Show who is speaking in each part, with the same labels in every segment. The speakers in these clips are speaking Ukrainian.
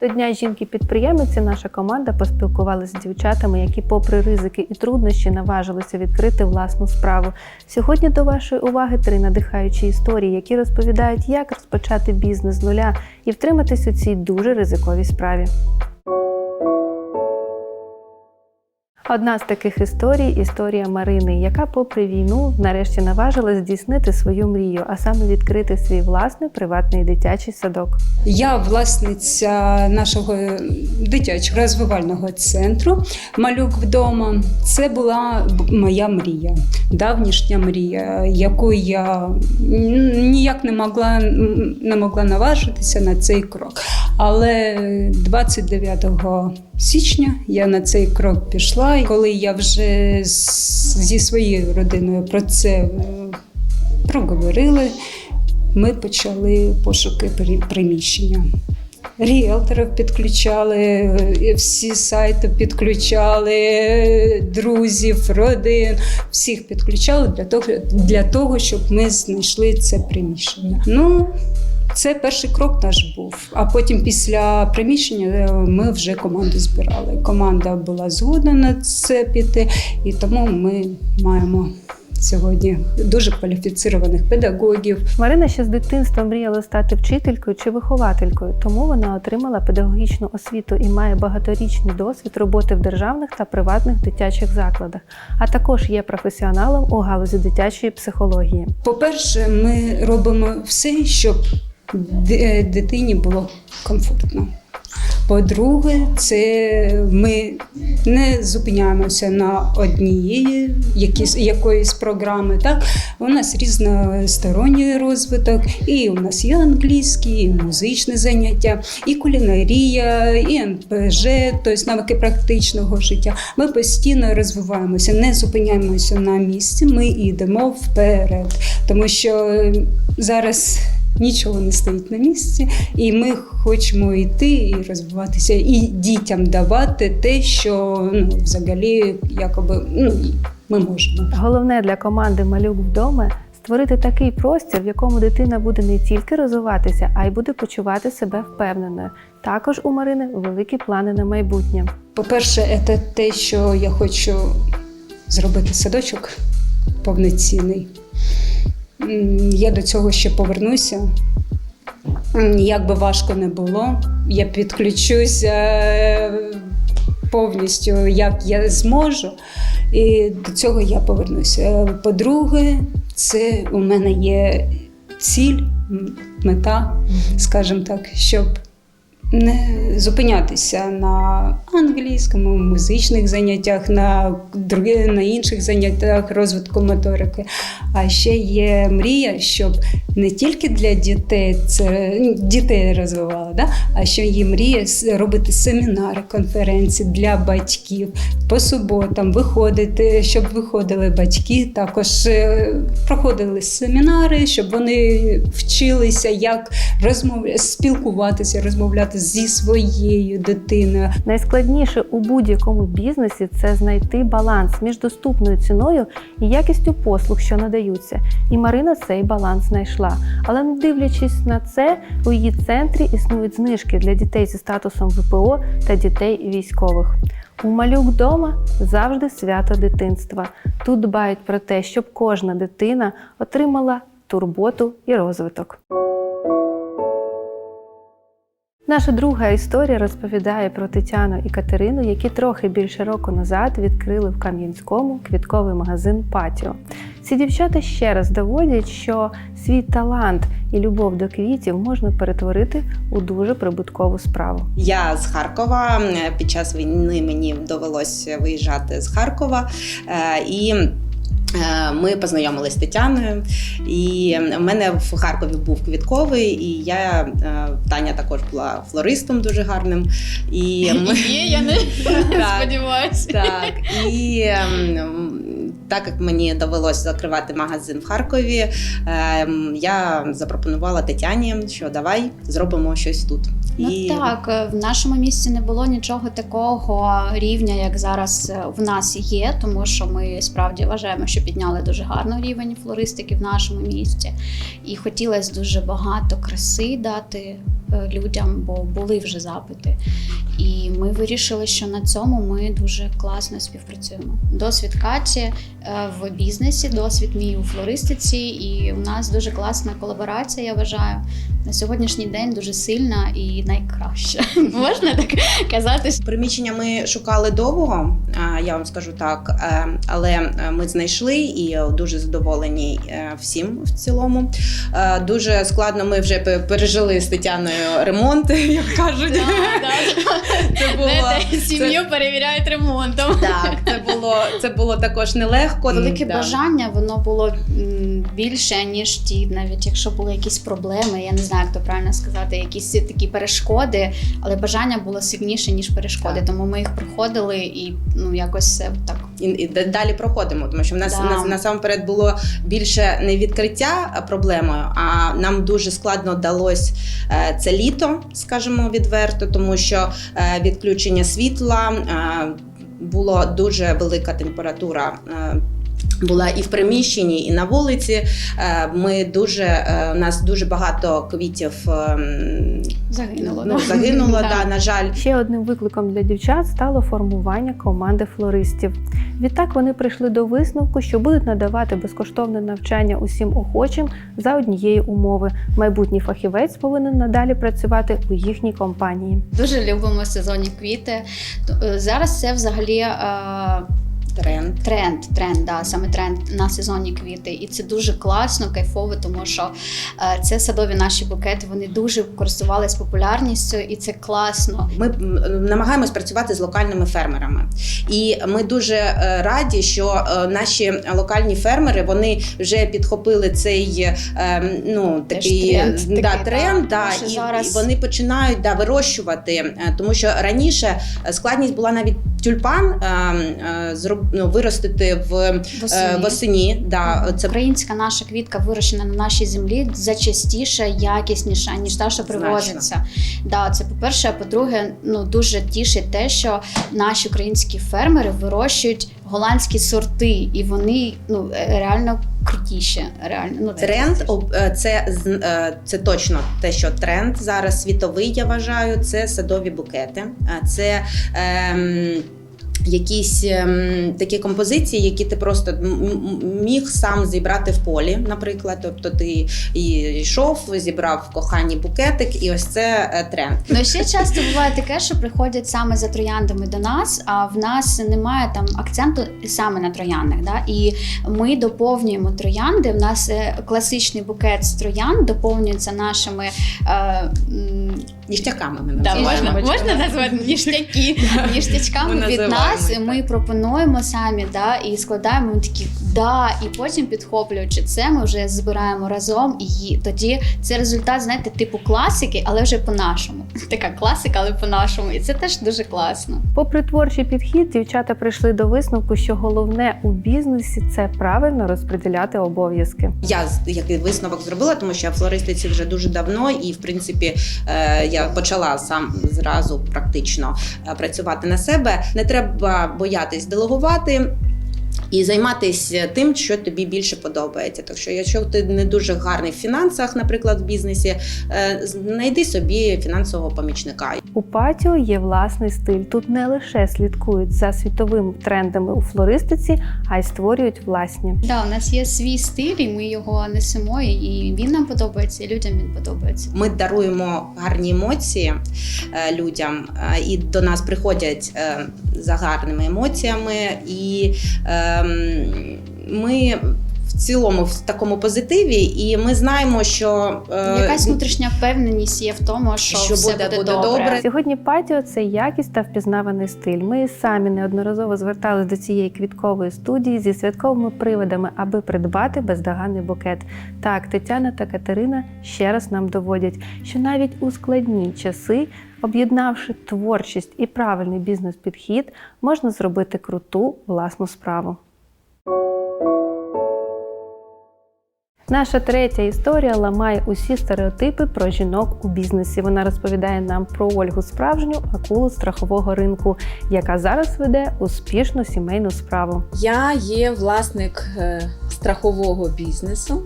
Speaker 1: До Дня жінки-підприємиці наша команда поспілкувалася з дівчатами, які, попри ризики і труднощі, наважилися відкрити власну справу. Сьогодні до вашої уваги три надихаючі історії, які розповідають, як розпочати бізнес з нуля і втриматись у цій дуже ризиковій справі. Одна з таких історій історія Марини, яка, попри війну, нарешті наважилась здійснити свою мрію, а саме відкрити свій власний приватний дитячий садок.
Speaker 2: Я власниця нашого дитячого розвивального центру Малюк вдома. Це була моя мрія, давнішня мрія, яку я ніяк не могла, не могла наважитися на цей крок. Але 29 січня я на цей крок пішла. Коли я вже зі своєю родиною про це е, проговорили, ми почали пошуки приміщення. Ріелторів підключали, е, всі сайти підключали, друзів, родин, всіх підключали для того, для того, щоб ми знайшли це приміщення. Ну, це перший крок наш був. А потім після приміщення е, ми вже команду збирали. Команда була згодна на це піти, і тому ми маємо сьогодні дуже кваліфіцірованих педагогів,
Speaker 1: Марина ще з дитинства мріяла стати вчителькою чи вихователькою, тому вона отримала педагогічну освіту і має багаторічний досвід роботи в державних та приватних дитячих закладах, а також є професіоналом у галузі дитячої психології.
Speaker 2: По-перше, ми робимо все, щоб дитині було комфортно. По-друге, це ми не зупиняємося на однієї якісь, якоїсь програми. Так? У нас різносторонній розвиток, і у нас є англійський, і музичне заняття, і кулінарія, і НПЖ, тобто навики практичного життя. Ми постійно розвиваємося, не зупиняємося на місці, ми йдемо вперед. Тому що зараз нічого не стоїть на місці, і ми хочемо йти і розвиватися, і дітям давати те, що ну, взагалі якоби ну, ми можемо.
Speaker 1: Головне для команди Малюк вдома створити такий простір, в якому дитина буде не тільки розвиватися, а й буде почувати себе впевненою. Також у Марини великі плани на майбутнє.
Speaker 2: По-перше, це те, що я хочу зробити садочок повноцінний. Я до цього ще повернуся. Як би важко не було, я підключуся е, повністю, як я зможу. І до цього я повернуся. Е, По-друге, це у мене є ціль, мета, скажімо так, щоб не зупинятися на англійському, музичних заняттях, на на інших заняттях розвитку моторики. А ще є мрія, щоб не тільки для дітей це дітей розвивала, да? а ще є мрія робити семінари, конференції для батьків по суботам, виходити, щоб виходили батьки, також е, проходили семінари, щоб вони вчилися, як розмовляти, спілкуватися, розмовляти зі своєю дитиною.
Speaker 1: Найскладніше у будь-якому бізнесі це знайти баланс між доступною ціною і якістю послуг, що надаються. І Марина цей баланс знайшла. Але не дивлячись на це, у її центрі існують знижки для дітей зі статусом ВПО та дітей військових. У малюк вдома завжди свято дитинства. Тут дбають про те, щоб кожна дитина отримала турботу і розвиток. Наша друга історія розповідає про Тетяну і Катерину, які трохи більше року назад відкрили в Кам'янському квітковий магазин Патіо. Ці дівчата ще раз доводять, що свій талант і любов до квітів можна перетворити у дуже прибуткову справу.
Speaker 3: Я з Харкова. Під час війни мені довелося виїжджати з Харкова. Е, І ми познайомилися з Тетяною, і в мене в Харкові був квітковий, і я е, Таня також була флористом дуже гарним. І ми
Speaker 4: Є, я не сподіваюся.
Speaker 3: так, і ем, так як мені довелося закривати магазин в Харкові, ем, я запропонувала Тетяні, що давай зробимо щось тут.
Speaker 4: Ну так, е, в нашому місті не було нічого такого рівня, як зараз е, в нас є, тому що ми справді вважаємо, що підняли дуже гарно рівень флористики в нашому місті. І хотілося дуже багато краси дати людям, бо були вже запити. І ми вирішили, що на цьому ми дуже класно співпрацюємо. Досвід Каті е, в бізнесі, досвід мій у флористиці, і у нас дуже класна колаборація. Я вважаю на сьогоднішній день дуже сильна і найкраща. Можна так казати?
Speaker 3: Приміщення ми шукали довго, я вам скажу так, е, але е, ми знайшли і дуже задоволені е, всім в цілому. Е, Дуже складно. Ми вже пережили з Тетяною ремонт, як кажуть. Це було
Speaker 4: сім'ю перевіряють ремонтом.
Speaker 3: так. Це було це було також нелегко.
Speaker 4: Велике бажання воно було більше, ніж ті, навіть якщо були якісь проблеми, я не знаю, як то правильно сказати, якісь такі перешкоди, але бажання було сильніше, ніж перешкоди. Тому ми їх проходили і ну якось все так.
Speaker 3: і, далі проходимо, тому що в нас насамперед було більше не відкриття проблемою, а нам дуже складно далось е, це літо, скажімо відверто, тому що е, відключення світла е, було дуже велика температура. Була і в приміщенні, і на вулиці. Е, Ми дуже е, у нас дуже багато квітів ем,
Speaker 4: Загинуло.
Speaker 3: ну, загинуло.
Speaker 4: Так.
Speaker 3: да, на жаль,
Speaker 1: Ще одним викликом для дівчат стало формування команди флористів. Відтак вони прийшли до висновку, що будуть надавати безкоштовне навчання усім охочим за однієї умови. Майбутній фахівець повинен надалі працювати у їхній компанії.
Speaker 4: Дуже любимо сезонні квіти. Е, Зараз це взагалі.
Speaker 3: Тренд.
Speaker 4: Тренд, тренд, да, саме тренд на сезонні квіти, і це дуже класно, кайфово, тому що е, це садові наші букети. Вони дуже користувались популярністю, і це класно.
Speaker 3: Ми намагаємось працювати з локальними фермерами, і ми дуже е, раді, що е, наші локальні фермери вони вже підхопили цей е, ну такий
Speaker 4: тренд
Speaker 3: да,
Speaker 4: такий,
Speaker 3: тренд,
Speaker 4: да,
Speaker 3: і,
Speaker 4: зараз-
Speaker 3: і вони починають да, вирощувати, тому що раніше складність була навіть тюльпан е, е, зроб, ну, виростити в е, восені. Да, це
Speaker 4: Українська наша квітка вирощена на нашій землі зачастіше якісніша, ніж та, що привозиться. Да, це по-перше, а по-друге, ну дуже тішить те, що наші українські фермери вирощують голландські сорти, і вони ну е, реально крутіші. Реально, ну
Speaker 3: Тренд е, це е, це точно те, що тренд зараз світовий. Я вважаю, це садові букети. Це ем, якісь ем, такі композиції, які ти просто міг сам зібрати в полі, наприклад. Тобто ти і йшов, зібрав в букетик, і ось це е, тренд.
Speaker 4: Ну ще часто буває таке, що приходять саме за трояндами до нас, а в нас немає там акценту саме на трояндах. Да? І ми доповнюємо троянди. В нас е, класичний букет з троянд доповнюється нашими. Е,
Speaker 3: Ніштяками ми
Speaker 4: Да, можна, можна назвати ніштяки, ніштячками
Speaker 3: Ми
Speaker 4: від нас.
Speaker 3: так.
Speaker 4: Ми пропонуємо самі, да, і складаємо ми такі да, і потім підхоплюючи це, ми вже збираємо разом, і тоді це результат, знаєте, типу класики, але вже по-нашому. Така класика, але по-нашому. І це теж дуже класно.
Speaker 1: Попри творчий підхід, дівчата прийшли до висновку, що головне у бізнесі це правильно розподіляти обов'язки.
Speaker 3: Я з- як висновок зробила, тому що я в флористиці вже дуже давно, і в принципі е, я почала сам зразу практично е, працювати на себе. Не треба боятись делегувати. І займатися тим, що тобі більше подобається. Так що, якщо ти не дуже гарний в фінансах, наприклад, в бізнесі, е, знайди собі фінансового помічника.
Speaker 1: У патіо є власний стиль. Тут не лише слідкують за світовими трендами у флористиці, а й створюють власні.
Speaker 4: Да, у нас є свій стиль, і ми його несемо, і він нам подобається, і людям він подобається.
Speaker 3: Ми даруємо гарні емоції е, людям, е, і до нас приходять за гарними емоціями, і ми. В цілому в такому позитиві, і ми знаємо, що е,
Speaker 4: Якась внутрішня впевненість є в тому, що,
Speaker 3: Що
Speaker 4: все
Speaker 3: буде-
Speaker 4: буде,
Speaker 3: буде
Speaker 4: добре.
Speaker 3: добре.
Speaker 1: Сьогодні патіо це якість та впізнаваний стиль. Ми самі неодноразово звертались до цієї квіткової студії зі святковими приводами, аби придбати бездоганний букет. Так, Тетяна та Катерина ще раз нам доводять, що навіть у складні часи, об'єднавши творчість і правильний бізнес-підхід, можна зробити круту власну справу. Наша третя історія ламає усі стереотипи про жінок у бізнесі. Вона розповідає нам про Ольгу справжню акулу страхового ринку, яка зараз веде успішну сімейну справу.
Speaker 5: Я є власник е, страхового бізнесу.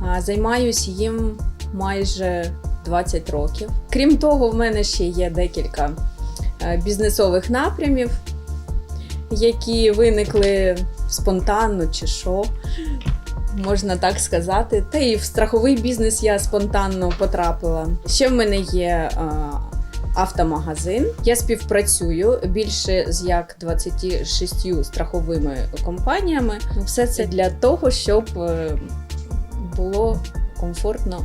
Speaker 5: А, Займаюсь їм майже 20 років. Крім того, в мене ще є декілька е, бізнесових напрямів, які виникли спонтанно чи що, можна так сказати. Та і в страховий бізнес я спонтанно потрапила. Ще в мене є. е, Автомагазин. Я співпрацюю більше з як 26 страховими компаніями. Все це для того, щоб е, було комфортно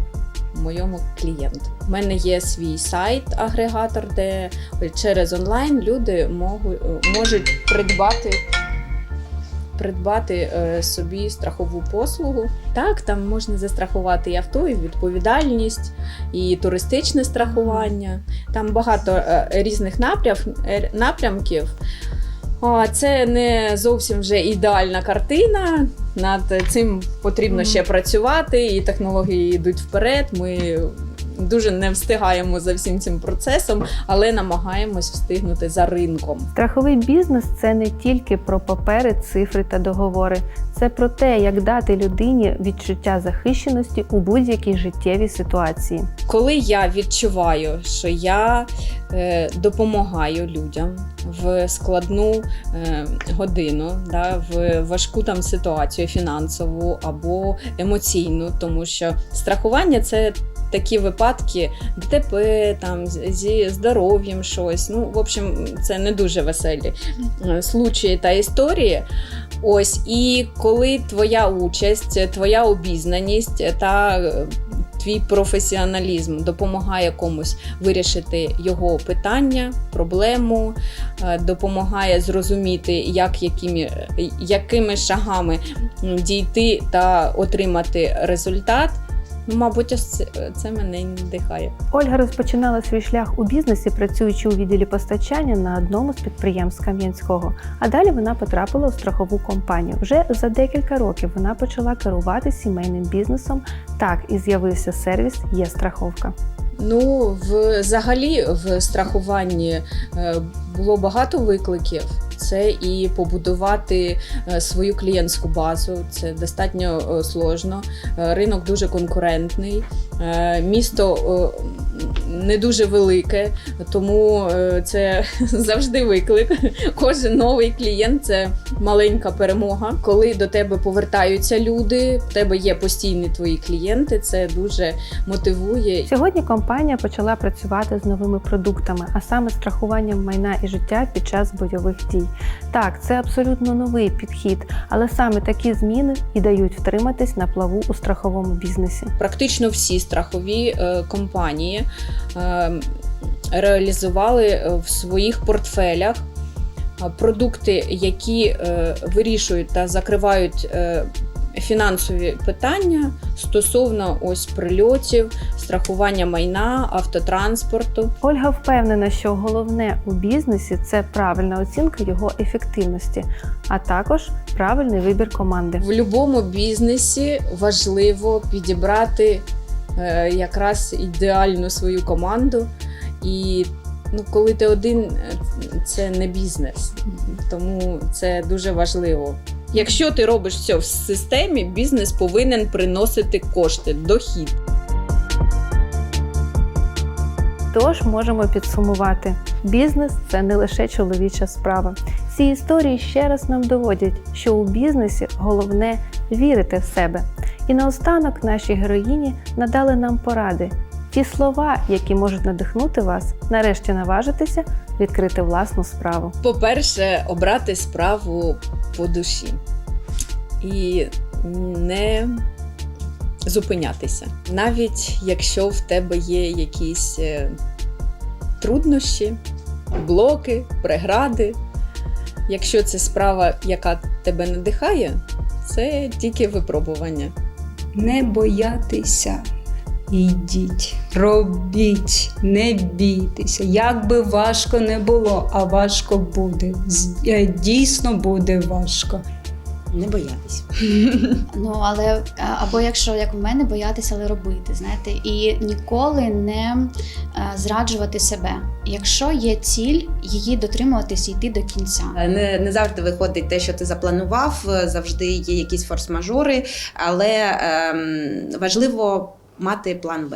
Speaker 5: моєму клієнту. У мене є свій сайт-агрегатор, де через онлайн люди можуть, можуть придбати. Придбати е, собі страхову послугу. Так, там можна застрахувати і авто, і відповідальність, і туристичне страхування. Там багато е, різних напрям, е, напрямків. Це не зовсім вже ідеальна картина. Над цим потрібно ще працювати, і технології йдуть вперед. Ми дуже не встигаємо за всім цим процесом, але намагаємось встигнути за ринком.
Speaker 1: Страховий бізнес це не тільки про папери, цифри та договори. Це про те, як дати людині відчуття захищеності у будь-якій життєвій ситуації.
Speaker 5: Коли я відчуваю, що я е, допомагаю людям в складну е, годину, да, в важку там ситуацію фінансову або емоційну, тому що страхування це. Такі випадки ДТП, там зі здоров'ям щось. Ну, в общем, це не дуже веселі е, случаї та історії. Ось, і коли твоя участь, твоя обізнаність та е, твій професіоналізм допомагає комусь вирішити його питання, проблему, е, допомагає зрозуміти, як, якими, якими шагами дійти та отримати результат. Ну, мабуть, ось це, це мене надихає.
Speaker 1: Ольга розпочинала свій шлях у бізнесі, працюючи у відділі постачання на одному з підприємств Кам'янського. А далі вона потрапила у страхову компанію. Вже за декілька років вона почала керувати сімейним бізнесом. Так і з'явився сервіс Є страховка.
Speaker 5: Ну, взагалі, в страхуванні е, було багато викликів. Це і побудувати е, свою клієнтську базу. Це достатньо е, сложно. Е, Ринок дуже конкурентний, місто не дуже велике, тому е, це завжди виклик. Кожен новий клієнт це маленька перемога. Коли до тебе повертаються люди, в тебе є постійні твої клієнти. Це дуже мотивує
Speaker 1: Сьогодні компанія почала працювати з новими продуктами, а саме страхуванням майна і життя під час бойових дій. Так, це абсолютно новий підхід, але саме такі зміни і дають втриматись на плаву у страховому бізнесі.
Speaker 5: практично всі страхові е, компанії реалізували е, в своїх портфелях е, продукти, які е, вирішують та закривають. Фінансові питання стосовно ось прильотів, страхування майна, автотранспорту.
Speaker 1: Ольга впевнена, що головне у бізнесі це правильна оцінка його ефективності, а також правильний вибір команди.
Speaker 5: В будь-якому бізнесі важливо підібрати якраз ідеальну свою команду. І ну, коли ти один, е, це не бізнес. Тому це дуже важливо. Якщо ти робиш все в системі, бізнес повинен приносити кошти, дохід.
Speaker 1: Тож можемо підсумувати: бізнес це не лише чоловіча справа. Ці історії ще раз нам доводять, що у бізнесі головне вірити в себе. І наостанок наші героїні надали нам поради. Ті слова, які можуть надихнути вас, нарешті наважитися відкрити власну справу.
Speaker 5: По-перше, обрати справу по душі і не зупинятися. Навіть якщо в тебе є якісь е, труднощі, блоки, прегради. Якщо це справа, яка тебе надихає, це тільки випробування.
Speaker 2: Не боятися. Йдіть, робіть, не бійтеся. Як би важко не було, а важко буде. Е, Дійсно буде важко.
Speaker 3: Не боятись.
Speaker 4: Ну але е, або якщо як в мене боятися, але робити, знаєте, і ніколи не е, зраджувати себе. Якщо є ціль, її дотримуватись і йти до кінця.
Speaker 3: Не, не завжди виходить те, що ти запланував, завжди є якісь форс-мажори, але ем, важливо мати план Б.